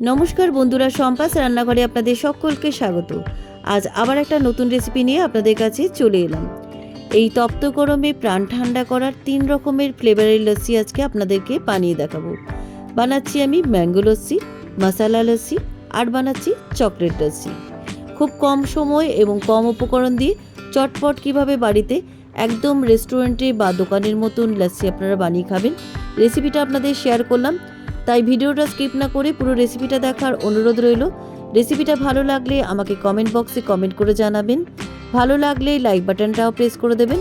নমস্কার বন্ধুরা সম্পাস রান্নাঘরে আপনাদের সকলকে স্বাগত। আজ আবার একটা নতুন রেসিপি নিয়ে আপনাদের কাছে চলে এলাম। এই তপ্ত গরমে প্রাণ ঠান্ডা করার তিন রকমের ফ্লেভারের লস্যি আজকে আপনাদেরকে বানিয়ে দেখাবো। বানাচ্ছি আমি ম্যাঙ্গো লস্যি মশালা লস্যি আর বানাচ্ছি চকলেট লস্যি। খুব কম সময় এবং কম উপকরণ দিয়ে চটপট কীভাবে বাড়িতে একদম রেস্টুরেন্টে বা দোকানের মতন লস্যি আপনারা বানিয়ে খাবেন রেসিপিটা আপনাদের শেয়ার করলাম। তাই ভিডিওটা স্কিপ না করে পুরো রেসিপিটা দেখার অনুরোধ রইল। রেসিপিটা ভালো লাগলে আমাকে কমেন্ট বক্সে কমেন্ট করে জানাবেন। ভালো লাগলে লাইক বাটনটাও প্রেস করে দেবেন।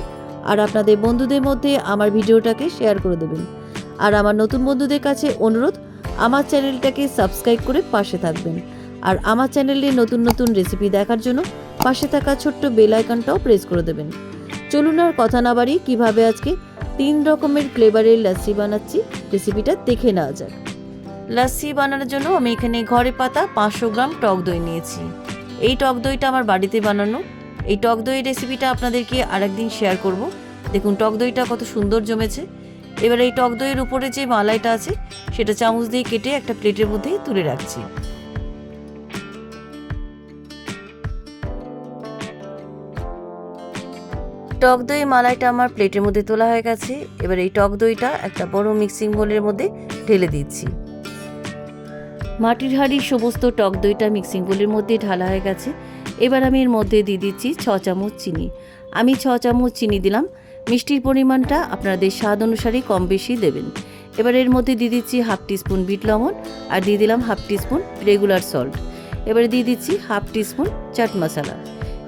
আর আপনাদের বন্ধুদের মধ্যে আমার ভিডিওটাকে শেয়ার করে দেবেন। আর আমার নতুন বন্ধুদের কাছে অনুরোধ, আমার চ্যানেলটাকে সাবস্ক্রাইব করে পাশে থাকবেন। আর আমার চ্যানেলে নতুন নতুন রেসিপি দেখার জন্য পাশে থাকা ছোট্ট বেল আইকনটাও প্রেস করে দেবেন। চলুন আর কথা না বাড়ি কীভাবে আজকে তিন রকমের ফ্লেভারের লাচ্ছি বানাচ্ছি, রেসিপিটা দেখে নেওয়া যাক। লাচ্ছি বানানোর জন্য আমি এখানে ঘরে পাতা, পাঁচশো গ্রাম টক দই নিয়েছি। এই টক দইটা আমার বাড়িতে বানানো। এই টক দই রেসিপিটা আপনাদেরকে আরেকদিন শেয়ার করব। দেখুন, টক দইটা কত সুন্দর জমেছে। এবার এই টক দইয়ের উপরে যে মালাইটা আছে, সেটা চামচ দিয়ে কেটে একটা প্লেটের মধ্যে তুলে রাখছি। টক দই মালাইটা আমার প্লেটের মধ্যে তোলা হয়ে গেছে। এবার এই টক দইটা একটা বড় মিক্সিং বোলের মধ্যে ঢেলে দিচ্ছি। মাটির হাঁড়ির সমস্ত টক দইটা মিক্সিং বোলের মধ্যে ঢালা হয়ে গেছে। এবার আমি এর মধ্যে দিয়ে দিচ্ছি ছ চামচ চিনি। আমি ছ চামচ চিনি দিলাম। মিষ্টির পরিমাণটা আপনাদের স্বাদ অনুসারে কম বেশি দেবেন। এবার এর মধ্যে দিয়ে দিচ্ছি হাফ টিস্পুন বিট লবণ আর দিয়ে দিলাম হাফ টিস্পুন রেগুলার সল্ট। এবারে দিয়ে দিচ্ছি হাফ টিস্পুন চাট মশলা।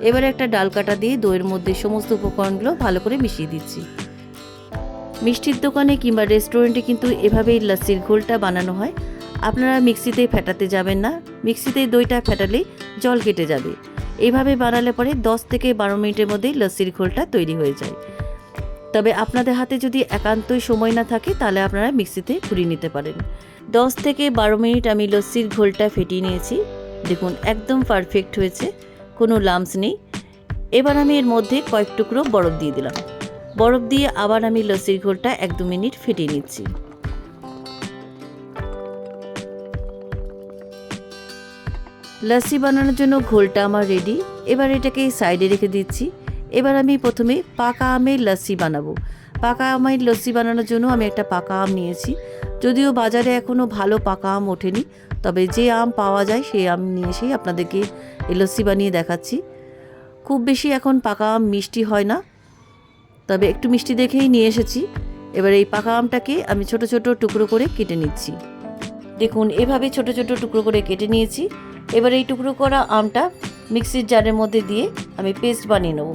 এবারে একটা ডাল কাটা দিয়ে দইয়ের মধ্যে সমস্ত উপকরণগুলো ভালো করে মিশিয়ে দিচ্ছি। মিষ্টির দোকানে কিংবা রেস্টুরেন্টে কিন্তু এভাবেই লাচ্ছির ঘোলটা বানানো হয়। আপনারা মিক্সিতে ফেটাতে যাবেন না। মিক্সিতে দইটা ফেটালেই জল কেটে যাবে। এইভাবে বানালে পরে দশ থেকে বারো মিনিটের মধ্যেই লস্যির ঘোলটা তৈরি হয়ে যায়। তবে আপনাদের হাতে যদি একান্তই সময় না থাকে, তাহলে আপনারা মিক্সিতে ঘুরিয়ে নিতে পারেন। দশ থেকে বারো মিনিট আমি লস্যির ঘোলটা ফেটিয়ে নিয়েছি। দেখুন, একদম পারফেক্ট হয়েছে। কোনো লামস নেই। এবার আমি এর মধ্যে কয়েক টুকরো বরফ দিয়ে দিলাম। বরফ দিয়ে আবার আমি লস্যির ঘোলটা এক দু মিনিট ফেটিয়ে নিচ্ছি। লস্যি বানানোর জন্য ঘোলটা আমার রেডি এবার এটাকে সাইডে রেখে দিচ্ছি। এবার আমি প্রথমে পাকা আমের লস্যি বানাবো। পাকা আমের লস্যি বানানোর জন্য আমি একটা পাকা আম নিয়েছি। যদিও বাজারে এখনও ভালো পাকা আম ওঠেনি, তবে যে আম পাওয়া যায় সেই আম নিয়ে এসেই আপনাদেরকে এই লস্যি বানিয়ে দেখাচ্ছি। খুব বেশি এখন পাকা আম মিষ্টি হয় না, তবে একটু মিষ্টি দেখেই নিয়ে এসেছি। এবার এই পাকা আমটাকে আমি ছোট ছোট টুকরো করে কেটে নিচ্ছি। দেখুন, এভাবে ছোট ছোট টুকরো করে কেটে নিয়েছি। এবার এই টুকরো করা আমটা মিক্সির জারের মধ্যে দিয়ে আমি পেস্ট বানিয়ে নেব।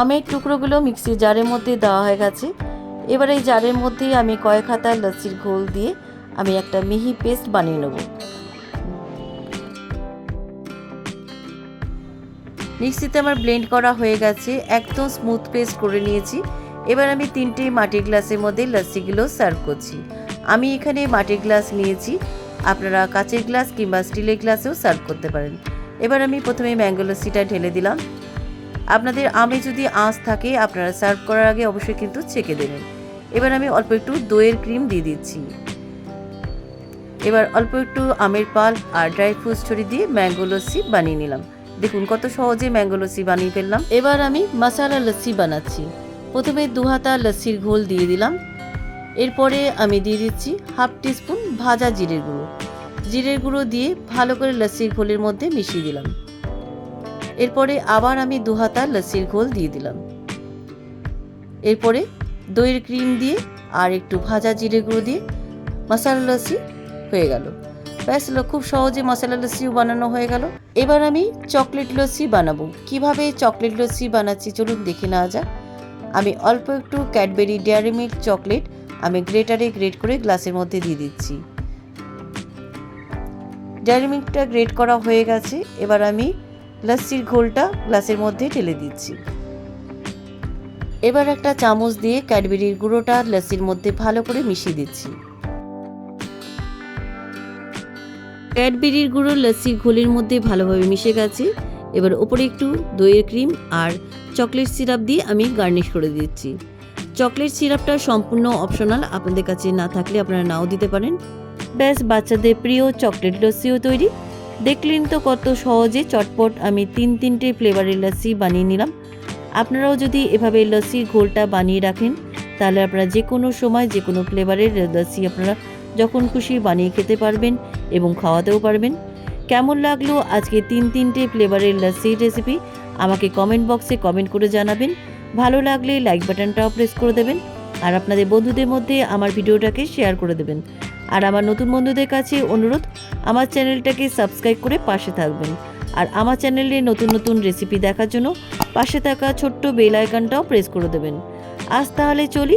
আমের টুকরোগুলো মিক্সির জারের মধ্যে দেওয়া হয়ে গেছে। এবার এই জারের মধ্যেই আমি কয়েক হাতা লস্যির ঘোল দিয়ে আমি একটা মিহি পেস্ট বানিয়ে নেব। মিক্সিতে আমার ব্লেন্ড করা হয়ে গেছে, একদম স্মুথ পেস্ট করে নিয়েছি। এবার আমি তিনটে মাটির গ্লাসের মধ্যে লস্যিগুলো সার্ভ করছি। আমি এখানে মাটির গ্লাস নিয়েছি, আপনারা কাচের গ্লাস কিংবা স্টিলের গ্লাসেও সার্ভ করতে পারেন। এবার আমি প্রথমে ম্যাঙ্গো লস্যিটা ঢেলে দিলাম। আপনাদের আমে যদি আঁশ থাকে, আপনারা সার্ভ করার আগে অবশ্যই কিন্তু ছেঁকে দেবেন। এবার আমি অল্প একটু দইয়ের ক্রিম দিয়ে দিচ্ছি। এবার অল্প একটু আমের পাল আর ড্রাই ফ্রুটস ছড়ি দিয়ে ম্যাঙ্গো লস্যি বানিয়ে নিলাম। দেখুন, কত সহজে ম্যাঙ্গো লস্যি বানিয়ে ফেললাম। এবার আমি মশালা লস্যি বানাচ্ছি। প্রথমে দু হাতা লস্যির ঘোল দিয়ে দিলাম। এরপরে আমি দিয়ে দিচ্ছি হাফ টিস্পুন ভাজা জিরের গুঁড়ো। জিরের গুঁড়ো দিয়ে ভালো করে লস্যির ঘোলের মধ্যে মিশিয়ে দিলাম। এরপরে আবার আমি দু হাতা লস্যির ঘোল দিয়ে দিলাম। এরপরে দইয়ের ক্রিম দিয়ে আর একটু ভাজা জিরে গুঁড়ো দিয়ে মশালা লস্যি হয়ে গেল। ব্যাস খুব সহজে মশলা লস্যিও বানানো হয়ে গেল। এবার আমি চকলেট লস্যি বানাবো। কীভাবে চকলেট লস্যি বানাচ্ছি চলুন দেখে নেওয়া যাক। আমি অল্প একটু ক্যাডবেরি ডেয়ারি মিল্ক চকলেট আমি গ্রেটারে গ্রেট করে গ্লাসের মধ্যে দিয়ে দিচ্ছি। ডেয়ারি মিল্কটা গ্রেট করা হয়ে গেছে। এবার আমি লস্যির ঘোলটা গ্লাসের মধ্যে ঢেলে দিচ্ছি। এবার একটা চামচ দিয়ে ক্যাডবেরির গুঁড়োটা লস্যির মধ্যে ভালো করে মিশিয়ে দিচ্ছি। ক্যাডবেরির গুঁড়ো লস্যির ঘোলের মধ্যে ভালোভাবে মিশে গেছে। এবার ওপরে একটু দইয়ের ক্রিম আর চকলেট সিরাপ দিয়ে আমি গার্নিশ করে দিচ্ছি। চকলেট সিরাপটা সম্পূর্ণ অপশনাল, আপনাদের কাছে না থাকলে আপনারা নাও দিতে পারেন। ব্যাস, বাচ্চাদের প্রিয় চকলেট লস্যিও তৈরি। দেখলেন তো কত সহজে চটপট আমি তিন তিনটে ফ্লেভারের লস্যি বানিয়ে নিলাম। আপনারাও যদি এভাবে লস্যির ঘোলটা বানিয়ে রাখেন, তাহলে আপনারা যে কোনো সময় যে কোনো ফ্লেভারের লস্যি আপনারা যখন খুশি বানিয়ে খেতে পারবেন এবং খাওয়াতেও পারবেন। কেমন লাগল আজকে তিন তিনটে ফ্লেভারের লাসি রেসিপি আমাকে কমেন্ট বক্সে কমেন্ট করে জানাবেন। ভালো লাগলে লাইক বাটনটাও প্রেস করে দেবেন। আর আপনাদের বন্ধুদের মধ্যে আমার ভিডিওটাকে শেয়ার করে দেবেন। আর আমার নতুন বন্ধুদের কাছে অনুরোধ, আমার চ্যানেলটাকে সাবস্ক্রাইব করে পাশে থাকবেন। আর আমার চ্যানেলে নতুন নতুন রেসিপি দেখার জন্য পাশে থাকা ছোট্ট বেল আইকনটাও প্রেস করে দেবেন। আজ তাহলে চলি